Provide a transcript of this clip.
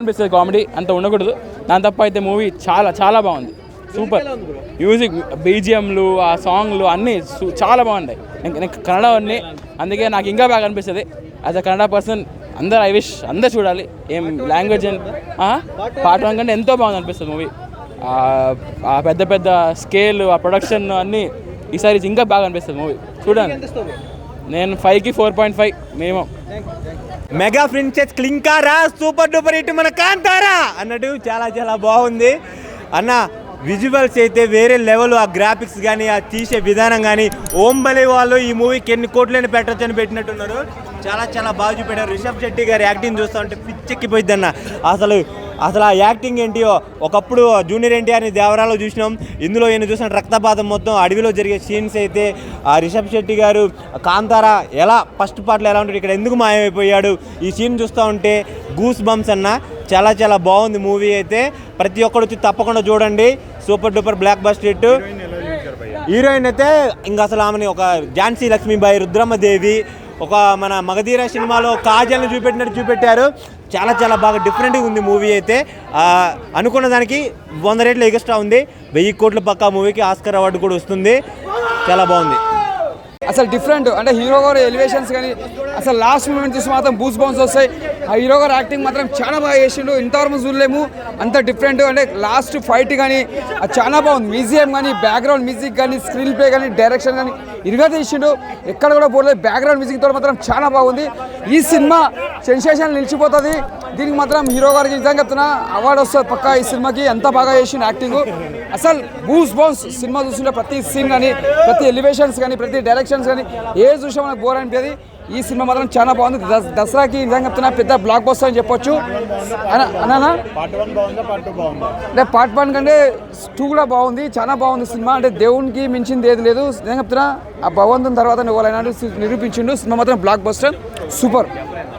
అనిపిస్తుంది కామెడీ అంత ఉండకూడదు. దాని తప్ప అయితే మూవీ చాలా చాలా బాగుంది. సూపర్ మ్యూజిక్ బీజిఎంలు ఆ సాంగ్లు అన్నీ చాలా బాగున్నాయి. నేను కన్నడ అన్నీ అందుకే నాకు ఇంకా బాగా అనిపిస్తుంది. యాజ్ అ కన్నడ పర్సన్ అందరు ఐ విష్ అందరు చూడాలి. ఏం లాంగ్వేజ్ పాట కంటే ఎంతో బాగుంది అనిపిస్తుంది మూవీ. ఆ పెద్ద పెద్ద స్కేల్ ఆ ప్రొడక్షన్ అన్నీ ఈసారి ఇంకా బాగా అనిపిస్తుంది మూవీ. చూడండి. నేను ఫైవ్కి four point five minimum. Mega princess Klinkaara super duper ఇటు మన కాంతారా అన్నట్టు చాలా చాలా బాగుంది. అన్న విజువల్స్ అయితే వేరే లెవెల్ ఆ గ్రాఫిక్స్ కానీ ఆ తీసే విధానం కానీ ఓంబలి వాళ్ళు ఈ మూవీకి ఎన్ని కోట్లని పెట్టొచ్చని పెట్టినట్టున్నారు. చాలా చాలా బాగా చూపెట్టారు రిషబ్ శెట్టి గారి యాక్టింగ్ చూస్తూ ఉంటే పిచ్చెక్కిపోయింది అన్న అసలు అసలు ఆ యాక్టింగ్ ఏంటియో? ఒకప్పుడు జూనియర్ ఎన్టీఆర్ని దేవరాలో చూసినాం. ఇందులో ఈయన చూసిన రక్తపాతం మొత్తం అడవిలో జరిగే సీన్స్ అయితే ఆ రిషబ్ శెట్టి గారు కాంతారా ఎలా ఫస్ట్ పార్ట్లో ఎలా ఉంటాడు ఇక్కడ ఎందుకు మాయమైపోయాడు? ఈ సీన్ చూస్తూ ఉంటే గూస్ బంప్స్ అన్న చాలా చాలా బాగుంది మూవీ అయితే. ప్రతి ఒక్కరు వచ్చి తప్పకుండా చూడండి. Super duper blockbuster hit. Heroine అయితే ఇంకా అసలు ఆమెని ఒక ఝాన్సీ లక్ష్మీబాయి రుద్రమ్మదేవి ఒక మన మగధీర సినిమాలో కాజల్ని చూపెట్టినట్టు చూపెట్టారు. చాలా చాలా బాగా డిఫరెంట్గా ఉంది మూవీ అయితే. అనుకున్న దానికి వంద రేట్లు ఎగస్ట్రా ఉంది. వెయ్యి కోట్ల పక్కా మూవీకి ఆస్కర్ అవార్డు కూడా వస్తుంది. చాలా బాగుంది. అసలు డిఫరెంట్ అంటే హీరో గారు ఎలివేషన్స్ కానీ అసలు లాస్ట్ మూమెంట్ చూసి మాత్రం బూస్ బౌన్స్ వస్తాయి. ఆ హీరో గారు యాక్టింగ్ మాత్రం చాలా బాగా చేసిండు. ఇంతవరకు చూడలేము. అంత డిఫరెంట్ అంటే లాస్ట్ ఫైట్ కానీ చాలా బాగుంది. మ్యూజియం కానీ బ్యాక్గ్రౌండ్ మ్యూజిక్ కానీ స్క్రీన్ ప్లే కానీ డైరెక్షన్ కానీ ఇరుగా తీసిండు. ఎక్కడ కూడా పోలేదు. బ్యాక్గ్రౌండ్ మ్యూజిక్తో మాత్రం చాలా బాగుంది. ఈ సినిమా సెన్సేషన్ నిలిచిపోతుంది. దీనికి మాత్రం హీరో గారికి నిజంగా చెప్తున్నా అవార్డు వస్తుంది పక్కా ఈ సినిమాకి. ఎంత బాగా చేసిండు యాక్టింగ్ అసలు బూస్ బౌన్స్ సినిమా చూస్తుంటే ప్రతి సీన్ కానీ ప్రతి ఎలివేషన్స్ కానీ ప్రతి డైరెక్షన్స్ కానీ ఏ చూసినా మనకు బోర్ అనిపించేది ఈ సినిమా మాత్రం చాలా బాగుంది. దస్- దసరాకి నిజంగా చెప్తున్నా పెద్ద బ్లాక్ బస్టర్ అని చెప్పొచ్చు అంటే పార్ట్ వన్ కంటే టూ కూడా బాగుంది చాలా బాగుంది సినిమా. అంటే దేవునికి మించింది ఏది లేదు. నిజంగా చెప్తున్నా? ఆ భగవంతుని తర్వాత నువ్వు నిరూపించిండు. సినిమా మాత్రం బ్లాక్ బస్టర్ సూపర్.